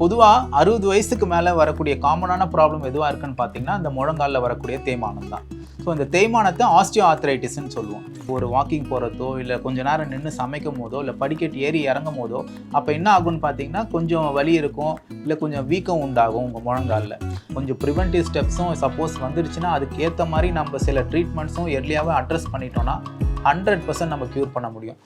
பொதுவாக அறுபது வயசுக்கு மேலே வரக்கூடிய காமனான ப்ராப்ளம் எதுவாக இருக்குன்னு பார்த்தீங்கன்னா அந்த முழங்காலில் வரக்கூடிய தேய்மானம் தான். ஸோ இந்த தேய்மானத்தை ஆஸ்டியோ ஆர்த்ரைட்டிஸ்ன்னு சொல்லுவோம். ஒரு வாக்கிங் போகிறதோ இல்லை கொஞ்சம் நேரம் நின்று சமைக்கும் போதோ இல்லை படிக்கட்டு ஏறி இறங்கும் போதோ அப்போ என்ன ஆகும்னு பார்த்தீங்கன்னா கொஞ்சம் வலி இருக்கும் இல்லை கொஞ்சம் வீக்கம் உண்டாகும் உங்கள் முழங்காலில். கொஞ்சம் ப்ரிவென்டிவ் ஸ்டெப்ஸும் சப்போஸ் வந்துடுச்சுன்னா அதுக்கேற்ற மாதிரி நம்ம சில ட்ரீட்மெண்ட்ஸும் எர்லியாகவே அட்ரஸ் பண்ணிட்டோம்னா ஹண்ட்ரட் பர்சன்ட் நம்ம க்யூர் பண்ண முடியும்.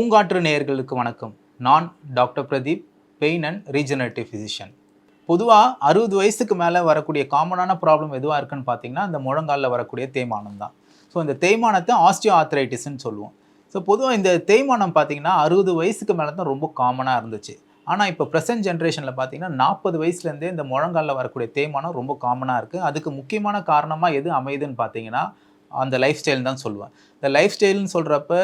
பூங்காற்று நேயர்களுக்கு வணக்கம். நான் doctor Pradeep pain and regenerative physician பொதுவாக அறுபது வயசுக்கு மேலே வரக்கூடிய காமனான ப்ராப்ளம் எதுவாக இருக்குன்னு பார்த்தீங்கன்னா இந்த முழங்காலில் வரக்கூடிய தேய்மானம் தான். ஸோ இந்த தேய்மானத்தை ஆஸ்டியோ ஆர்த்ரைட்டிஸ்ன்னு சொல்லுவோம். ஸோ பொதுவாக இந்த தேய்மானம் பார்த்தீங்கன்னா அறுபது வயசுக்கு மேலே தான் ரொம்ப காமனாக இருந்துச்சு. ஆனால் இப்போ ப்ரெசன்ட் ஜென்ரேஷனில் பார்த்தீங்கன்னா நாற்பது வயசுலேருந்தே இந்த முழங்காலில் வரக்கூடிய தேய்மானம் ரொம்ப காமனாக இருக்குது அதுக்கு முக்கியமான காரணமாக எது அமையுதுன்னு பார்த்தீங்கன்னா அந்த லைஃப் ஸ்டைல் தான் சொல்லுவேன். இந்த லைஃப் ஸ்டைல்னு சொல்கிறப்ப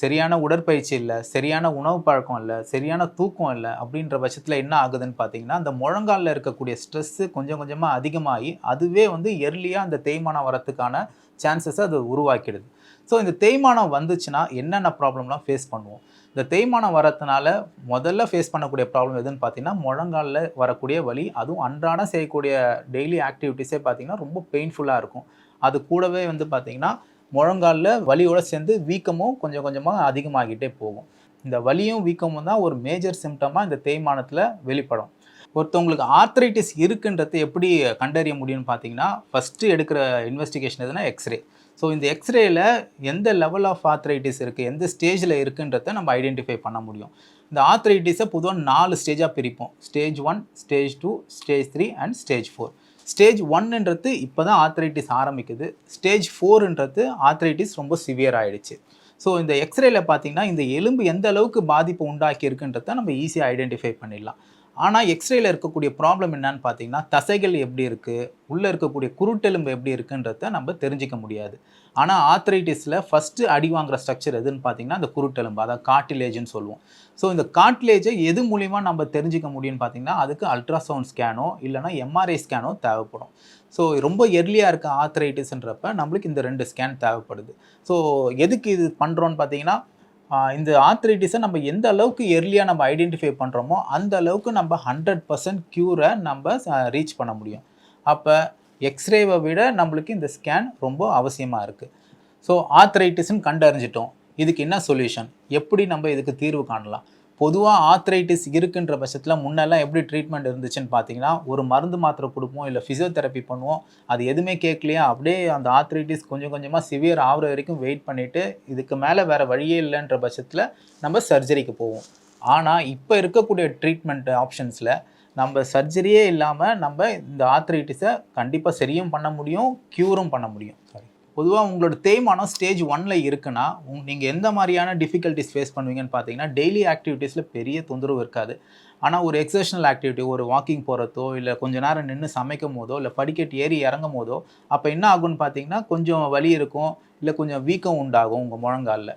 சரியான உடற்பயிற்சி இல்லை சரியான உணவு பழக்கம் இல்லை சரியான தூக்கம் இல்லை அப்படின்ற பட்சத்தில் என்ன ஆகுதுன்னு பார்த்தீங்கன்னா அந்த முழங்காலில் இருக்கக்கூடிய ஸ்ட்ரெஸ்ஸு கொஞ்சம் கொஞ்சமாக அதிகமாகி அதுவே வந்து எர்லியாக அந்த தேய்மானம் வரத்துக்கான சான்சஸை அது உருவாக்கிடுது. ஸோ இந்த தேய்மானம் வந்துச்சுன்னா என்னென்ன ப்ராப்ளம்லாம் ஃபேஸ் பண்ணுவோம்? இந்த தேய்மானம் வரதுனால முதல்ல ஃபேஸ் பண்ணக்கூடிய ப்ராப்ளம் எதுன்னு பார்த்தீங்கன்னா முழங்காலில் வரக்கூடிய வலி அதுவும் அன்றாடம் செய்யக்கூடிய டெய்லி ஆக்டிவிட்டீஸே பார்த்தீங்கன்னா ரொம்ப பெயின்ஃபுல்லாக இருக்கும். அது கூடவே வந்து பார்த்திங்கன்னா முழங்காலில் வலியோட சேர்ந்து வீக்கமும் கொஞ்சம் கொஞ்சமாக அதிகமாகிட்டே போகும். இந்த வலியும் வீக்கமும் தான் ஒரு மேஜர் சிம்டமாக இந்த தேய்மானத்தில் வெளிப்படும். ஒருத்தவங்களுக்கு ஆர்த்ரைட்டிஸ் இருக்குன்றது எப்படி கண்டறிய முடியும்னு பார்த்தீங்கன்னா ஃபஸ்ட்டு எடுக்கிற இன்வெஸ்டிகேஷன் எதுனா எக்ஸ்ரே ஸோ இந்த எக்ஸ்ரேயில் எந்த லெவல் ஆஃப் ஆர்த்ரைட்டிஸ் இருக்குது எந்த ஸ்டேஜில் இருக்குன்றத நம்ம ஐடென்டிஃபை பண்ண முடியும். இந்த ஆர்த்ரைட்டிஸை பொதுவாக நாலு ஸ்டேஜாக பிரிப்போம். Stage one stage two stage three and stage four stage ஒன்னுன்றது இப்போ தான் ஆர்த்ரைட்டிஸ் ஆரம்பிக்குது. ஸ்டேஜ் ஃபோர்ன்றது ஆர்த்ரைட்டிஸ் ரொம்ப சிவியர் ஆகிடுச்சு ஸோ இந்த எக்ஸ்ரேல பார்த்தீங்கன்னா இந்த எலும்பு எந்த அளவுக்கு பாதிப்பு உண்டாக்கி இருக்குன்றத நம்ம ஈஸியாக ஐடென்டிஃபை பண்ணிடலாம். ஆனால் எக்ஸ்ரேல இருக்கக்கூடிய ப்ராப்ளம் என்னன்னு பார்த்தீங்கன்னா தசைகள் எப்படி இருக்குது உள்ளே இருக்கக்கூடிய குருட்டெலும்பு எப்படி இருக்குன்றத நம்ம தெரிஞ்சிக்க முடியாது. ஆனால் ஆர்த்ரைட்டிஸில் ஃபஸ்ட்டு அடி வாங்குற ஸ்ட்ரக்சர் எதுன்னு பார்த்தீங்கன்னா அந்த குருட்டெலும்பு அதாவது காட்டிலேஜ்னு சொல்லுவோம். ஸோ இந்த காட்டிலேஜை எது மூலிமா நம்ம தெரிஞ்சிக்க முடியும்னு பார்த்தீங்கன்னா அதுக்கு அல்ட்ராசவுண்ட் ஸ்கேனோ இல்லைனா எம்ஆர்ஐ ஸ்கேனோ தேவைப்படும். ஸோ ரொம்ப எர்லியாக இருக்க ஆர்த்ரைட்டிஸ்ன்றப்ப நம்மளுக்கு இந்த ரெண்டு ஸ்கேன் தேவைப்படுது. ஸோ எதுக்கு இது பண்ணுறோன்னு பார்த்தீங்கன்னா இந்த ஆர்த்ரைட்டிஸை நம்ம எந்த அளவுக்கு எர்லியாக நம்ம ஐடென்டிஃபை பண்ணுறோமோ அந்த அளவுக்கு நம்ம ஹண்ட்ரட் பர்சன்ட் க்யூரை நம்ம ரீச் பண்ண முடியும். அப்போ எக்ஸ்ரேவை விட நம்மளுக்கு இந்த ஸ்கேன் ரொம்ப அவசியமாக இருக்குது ஸோ ஆர்த்ரைட்டிஸ்ன்னு கண்டறிஞ்சிட்டோம். இதுக்கு என்ன சொல்யூஷன் எப்படி நம்ம இதுக்கு தீர்வு காணலாம்? பொதுவாக ஆர்த்ரைட்டிஸ் இருக்குன்ற பட்சத்தில் முன்னெல்லாம் எப்படி ட்ரீட்மெண்ட் இருந்துச்சுன்னு பார்த்தீங்கன்னா ஒரு மருந்து மாத்திரை கொடுப்போம் இல்லை ஃபிசியோதெரப்பி பண்ணுவோம். அது எதுவுமே கேட்கலையா? அப்படியே அந்த ஆத்ரைட்டிஸ் கொஞ்சம் கொஞ்சமாக சிவியர் ஆகுற வரைக்கும் வெயிட் பண்ணிவிட்டு இதுக்கு மேலே வேறு வழியே இல்லைன்ற பட்சத்தில் நம்ம சர்ஜரிக்கு போவோம். ஆனால் இப்போ இருக்கக்கூடிய ட்ரீட்மெண்ட் ஆப்ஷன்ஸில் நம்ம சர்ஜரியே இல்லாமல் நம்ம இந்த ஆர்த்ரைட்டிஸை கண்டிப்பாக சரியும் பண்ண முடியும் க்யூரும் பண்ண முடியும். சாரி பொதுவாக உங்களோட தேய்மானம் ஸ்டேஜ் ஒன்ல இருக்குன்னா உங் நீங்கள் எந்த மாதிரியான டிஃபிகல்ட்டிஸ் ஃபேஸ் பண்ணுவீங்கன்னு பார்த்தீங்கன்னா டெய்லி ஆக்டிவிட்டீஸில் பெரிய தொந்தரவு இருக்காது. ஆனால் ஒரு எக்ஸர்ஷனல் ஆக்டிவிட்டி ஒரு வாக்கிங் போகிறதோ இல்லை கொஞ்சம் நேரம் நின்று சமைக்கும் போதோ இல்லை படிக்கட்டு ஏறி இறங்கும் போதோ அப்போ என்ன ஆகும்னு பார்த்தீங்கன்னா கொஞ்சம் வலி இருக்கும் இல்லை கொஞ்சம் வீக்கம் உண்டாகும் உங்கள் முழங்காலில்.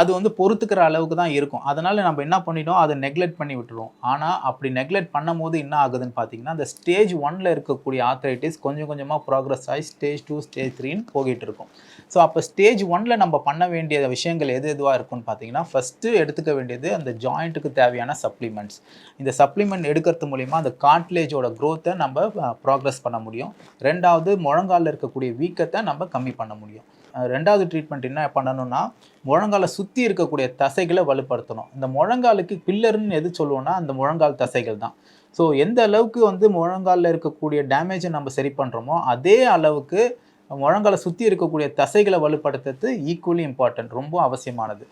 அது வந்து பொறுத்துக்கிற அளவுக்கு தான் இருக்கும். அதனால் நம்ம என்ன பண்ணிட்டோம்? அதை நெக்லெக்ட் பண்ணி விட்டுருவோம். ஆனால் அப்படி நெக்லெக்ட் பண்ணும் போது என்ன ஆகுதுன்னு பார்த்தீங்கன்னா அந்த ஸ்டேஜ் ஒன்ல இருக்கக்கூடிய ஆர்த்ரைட்டிஸ் கொஞ்சம் கொஞ்சமாக ப்ராக்ரஸ் ஆகி ஸ்டேஜ் டூ ஸ்டேஜ் த்ரீன்னு போகிட்டு இருக்கும். ஸோ அப்போ ஸ்டேஜ் ஒன்ல நம்ம பண்ண வேண்டிய விஷயங்கள் எது எதுவாக இருக்கும்னு பார்த்தீங்கன்னா ஃபஸ்ட்டு எடுத்துக்க வேண்டியது அந்த ஜாயிண்ட்டுக்கு தேவையான சப்ளிமெண்ட்ஸ் இந்த சப்ளிமெண்ட் எடுக்கிறது மூலிமா அந்த கார்ட்லேஜோட க்ரோத்தை நம்ம ப்ராக்ரஸ் பண்ண முடியும். ரெண்டாவது முழங்காலில் இருக்கக்கூடிய வீக்கத்தை நம்ம கம்மி பண்ண முடியும். ரெண்டாவது ட்ரீட்மெண்ட் என்ன பண்ணணும்னா முழங்காலை சுற்றி இருக்கக்கூடிய தசைகளை வலுப்படுத்தணும். இந்த முழங்காலுக்கு பில்லர்னு எது சொல்லுவோம்னா அந்த முழங்கால் தசைகள் தான். ஸோ எந்த அளவுக்கு வந்து முழங்காலில் இருக்கக்கூடிய டேமேஜை நம்ம சரி பண்ணுறோமோ அதே அளவுக்கு முழங்களை சுற்றி இருக்கக்கூடிய தசைகளை வலுப்படுத்துறது ஈக்குவலி இம்பார்ட்டன்ட் ரொம்ப அவசியமானது.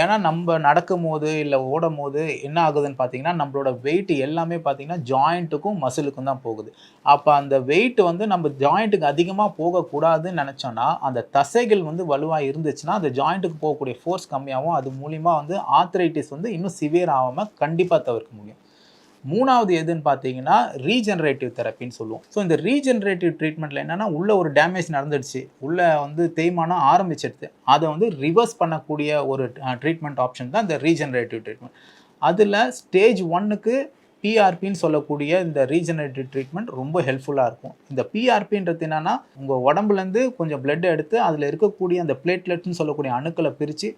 ஏன்னா நம்ம நடக்கும் போது இல்லை ஓடும் போது என்ன ஆகுதுன்னு பார்த்தீங்கன்னா நம்மளோட வெயிட் எல்லாமே பார்த்தீங்கன்னா ஜாயிண்ட்டுக்கும் மசிலுக்கும் தான் போகுது. அப்போ அந்த வெயிட் வந்து நம்ம ஜாயிண்ட்டுக்கு அதிகமாக போகக்கூடாதுன்னு நினச்சோன்னா அந்த தசைகள் வந்து வலுவாக இருந்துச்சுன்னா அந்த ஜாயிண்ட்டுக்கு போகக்கூடிய ஃபோர்ஸ் கம்மியாகவும் அது மூலிமா வந்து ஆர்த்ரைட்டிஸ் வந்து இன்னும் சிவியர் ஆகாமல் கண்டிப்பாக தவிர்க்க முடியும். மூணாவது எதுன்னு பார்த்தீங்கன்னா ரீஜென்ரேட்டிவ் தெரப்பின்னு சொல்லுவோம். ஸோ இந்த ரீஜென்ரேட்டிவ் ட்ரீட்மெண்ட்டில் என்னென்னா உள்ள ஒரு டேமேஜ் நடந்துடுச்சு. உள்ளே வந்து தேய்மானம் ஆரம்பிச்சிடுது. அதை வந்து ரிவர்ஸ் பண்ணக்கூடிய ஒரு ட்ரீட்மெண்ட் ஆப்ஷன் தான் இந்த ரீஜென்ரேட்டிவ் ட்ரீட்மெண்ட் அதில் ஸ்டேஜ் ஒன்னுக்கு பிஆர்பின்னு சொல்லக்கூடிய இந்த ரீஜெனரேட்டிவ் ட்ரீட்மெண்ட் ரொம்ப ஹெல்ப்ஃபுல்லாக இருக்கும். இந்த பிஆர்பின்றது என்னென்னா உங்கள் உடம்புலேருந்து கொஞ்சம் பிளட் எடுத்து அதில் இருக்கக்கூடிய அந்த பிளேட்லெட்னு சொல்லக்கூடிய அணுக்களை பிரித்து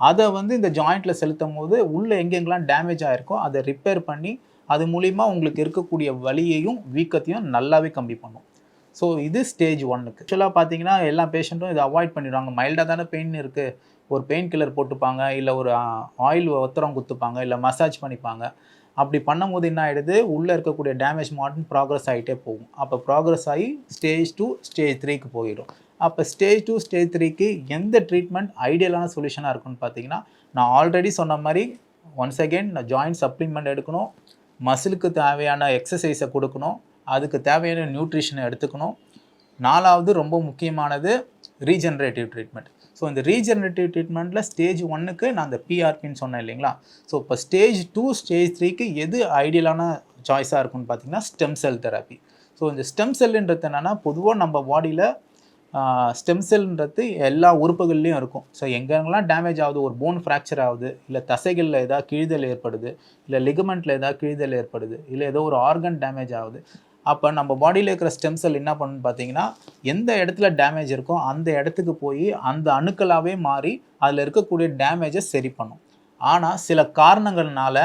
அதை வந்து இந்த ஜாயிண்ட்டில் செலுத்தும் போது உள்ளே எங்கெங்கெல்லாம் டேமேஜ் ஆகிருக்கோ அதை ரிப்பேர் பண்ணி அது மூலிமா உங்களுக்கு இருக்கக்கூடிய வலியையும் வீக்கத்தையும் நல்லாவே கம்மி பண்ணும். ஸோ இது ஸ்டேஜ் ஒன்னுக்கு ஆக்சுவலாக பார்த்தீங்கன்னா எல்லா பேஷண்ட்டும் இதை அவாய்ட் பண்ணிடுவாங்க. மைல்டாக தானே பெயின் இருக்குது ஒரு பெயின் கில்லர் போட்டுப்பாங்க இல்லை ஒரு ஆயில் ஒத்தரம் குத்துப்பாங்க இல்லை மசாஜ் பண்ணிப்பாங்க. அப்படி பண்ணும்போது என்ன ஆகிடுது உள்ளே இருக்கக்கூடிய டேமேஜ் மாட்டும் ப்ராக்ரஸ் ஆகிட்டே போகும். அப்போ ப்ராக்ரஸ் ஆகி ஸ்டேஜ் டூ ஸ்டேஜ் த்ரீக்கு போயிடும். அப்போ ஸ்டேஜ் டூ ஸ்டேஜ் த்ரீக்கு எந்த ட்ரீட்மெண்ட் ஐடியலான சொல்யூஷனாக இருக்குன்னு பார்த்தீங்கன்னா நான் ஆல்ரெடி சொன்ன மாதிரி ஒன்ஸ் அகெயின் நான் ஜாயிண்ட் சப்ளிமெண்ட் எடுக்கணும். மசிலுக்கு தேவையான எக்ஸசைஸை கொடுக்கணும். அதுக்கு தேவையான நியூட்ரிஷனை எடுத்துக்கணும். நாலாவது ரொம்ப முக்கியமானது ரீஜெனரேட்டிவ் ட்ரீட்மெண்ட் ஸோ இந்த ரீஜெனரேட்டிவ் ட்ரீட்மெண்ட்டில் ஸ்டேஜ் ஒன்னுக்கு நான் அந்த பிஆர்பின்னு சொன்னேன் இல்லைங்களா? ஸோ இப்போ ஸ்டேஜ் டூ ஸ்டேஜ் த்ரீக்கு எது ஐடியலான சாய்ஸாக இருக்கும்னு பார்த்தீங்கன்னா ஸ்டெம் செல் தெரப்பி ஸோ இந்த ஸ்டெம் செல்லுன்றது என்னென்னா பொதுவாக நம்ம பாடியில் ஸ்டெம் செல்ன்றது எல்லா உறுப்புகள்லேயும் இருக்கும். ஸோ எங்கெங்கெல்லாம் டேமேஜ் ஆகுது ஒரு போன் ஃப்ராக்சர் ஆகுது இல்லை தசைகளில் ஏதாவது கிழிதல் ஏற்படுது இல்லை லிகமெண்ட்டில் ஏதாவது கிழிதல் ஏற்படுது இல்லை ஏதோ ஒரு ஆர்கன் டேமேஜ் ஆகுது அப்போ நம்ம பாடியில் இருக்கிற ஸ்டெம் செல் என்ன பண்ணுன்னு பார்த்தீங்கன்னா எந்த இடத்துல டேமேஜ் இருக்கோ அந்த இடத்துக்கு போய் அந்த அணுக்களாகவே மாறி அதில் இருக்கக்கூடிய டேமேஜை சரி பண்ணும். ஆனால் சில காரணங்கள்னால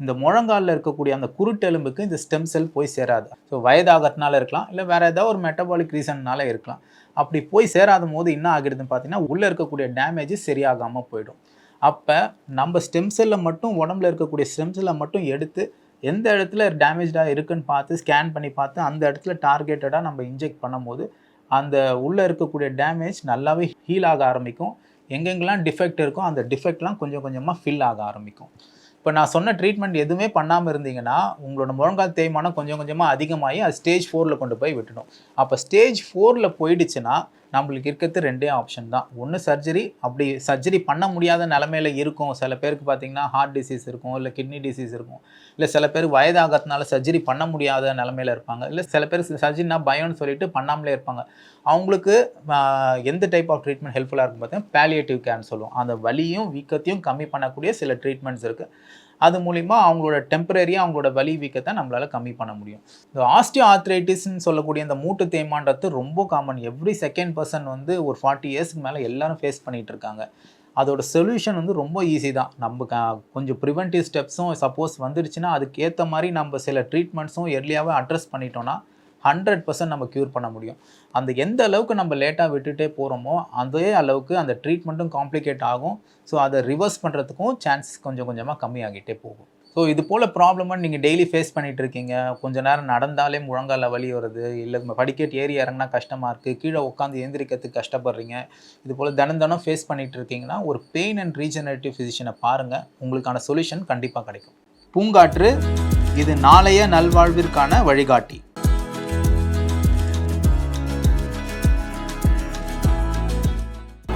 இந்த முழங்காலில் இருக்கக்கூடிய அந்த குருட்டெலும்புக்கு இந்த ஸ்டெம் செல் போய் சேராது. ஸோ வயதாகிறதுனால இருக்கலாம் இல்லை வேறு ஏதாவது ஒரு மெட்டபாலிக் ரீசன்னால இருக்கலாம். அப்படி போய் சேராத போது என்ன ஆகிடுதுன்னு பார்த்தீங்கன்னா உள்ளே இருக்கக்கூடிய டேமேஜ் சரியாகாமல் போயிடும். அப்போ நம்ம ஸ்டெம் செல்லை மட்டும் உடம்புல இருக்கக்கூடிய ஸ்டெம் செல்லை மட்டும் எடுத்து எந்த இடத்துல டேமேஜாக இருக்குன்னு பார்த்து ஸ்கேன் பண்ணி பார்த்து அந்த இடத்துல டார்கெட்டடாக நம்ம இன்ஜெக்ட் பண்ணும்போது அந்த உள்ளே இருக்கக்கூடிய டேமேஜ் நல்லாவே ஹீல் ஆக ஆரம்பிக்கும். எங்கெங்கெல்லாம் டிஃபெக்ட் இருக்கோ அந்த டிஃபெக்ட்லாம் கொஞ்சம் கொஞ்சமாக ஃபில் ஆக ஆரம்பிக்கும். இப்போ நான் சொன்ன ட்ரீட்மெண்ட் எதுவுமே பண்ணாமல் இருந்தீங்கன்னா உங்களோட முழங்கால் தேய்மானம் கொஞ்சம் கொஞ்சமாக அதிகமாகி அது ஸ்டேஜ் ஃபோரில் கொண்டு போய் விட்டுடும். அப்போ ஸ்டேஜ் ஃபோரில் போயிடுச்சுன்னா நம்மளுக்கு இருக்கிறது ரெண்டே ஆப்ஷன் தான். ஒன்று சர்ஜரி அப்படி சர்ஜரி பண்ண முடியாத நிலமையில இருக்கும். சில பேருக்கு பார்த்தீங்கன்னா ஹார்ட் டிசீஸ் இருக்கும் இல்லை கிட்னி டிசீஸ் இருக்கும். இல்லை சில பேர் வயதாகிறதுனால சர்ஜரி பண்ண முடியாத நிலமையில இருப்பாங்க. இல்லை சில பேர் சர்ஜரினா பயம்னு சொல்லிட்டு பண்ணாமலே இருப்பாங்க. அவங்களுக்கு எந்த டைப் ஆஃப் ட்ரீட்மெண்ட் ஹெல்ப்ஃபுல்லாக இருக்கும் பார்த்தீங்கன்னா பேலியேட்டிவ் கேர்னு சொல்லுவோம். அந்த வலியும் வீக்கத்தையும் கம்மி பண்ணக்கூடிய சில ட்ரீட்மெண்ட்ஸ் இருக்குது அது மூலிமா அவங்களோட டெம்பரரியாக அவங்களோட வலி வீக்கத்தை நம்மளால் கம்மி பண்ண முடியும். இந்த ஆஸ்டியோ ஆர்த்ரைட்டிஸ்ன்னு சொல்லக்கூடிய இந்த மூட்டு தேய்மான்றது ரொம்ப காமன் எவ்ரி செகண்ட் பர்சன் வந்து ஒரு ஃபார்ட்டி இயர்ஸ்க்கு மேலே எல்லாரும் ஃபேஸ் பண்ணிகிட்டு இருக்காங்க அதோட சொல்யூஷன் வந்து ரொம்ப ஈஸி தான். நம்ம கொஞ்சம் ப்ரிவென்டிவ் ஸ்டெப்ஸும் சப்போஸ் வந்துடுச்சுன்னா அதுக்கேற்ற மாதிரி நம்ம சில ட்ரீட்மெண்ட்ஸும் எர்லியாகவே அட்ரஸ் பண்ணிட்டோன்னா ஹண்ட்ரட் பர்சன்ட் நம்ம க்யூர் பண்ண முடியும். அந்த எந்த அளவுக்கு நம்ம லேட்டாக விட்டுட்டே போகிறோமோ அதே அளவுக்கு அந்த ட்ரீட்மெண்ட்டும் காம்ப்ளிகேட் ஆகும். ஸோ அதை ரிவர்ஸ் பண்ணுறதுக்கும் சான்ஸ் கொஞ்சம் கொஞ்சமாக கம்மியாகிட்டே போகும். ஸோ இது போல் ப்ராப்ளமாக நீங்கள் டெய்லி ஃபேஸ் பண்ணிட்டு இருக்கீங்க. கொஞ்ச நேரம் நடந்தாலே முழங்கால வலி வருது. இல்லை படிக்கட்டு ஏறி இறங்கினா கஷ்டமாக இருக்குது கீழே உட்காந்து எந்திரிக்கிறதுக்கு கஷ்டப்படுறீங்க. இது போல் தினம் தினம் ஃபேஸ் பண்ணிட்டு இருக்கீங்கன்னா ஒரு பெயின் அண்ட் ரீஜெனரேட்டிவ் ஃபிசிஷியனை பாருங்கள் உங்களுக்கான சொல்யூஷன் கண்டிப்பாக கிடைக்கும். பூங்காற்று இது நாளைய நல்வாழ்விற்கான வழிகாட்டி.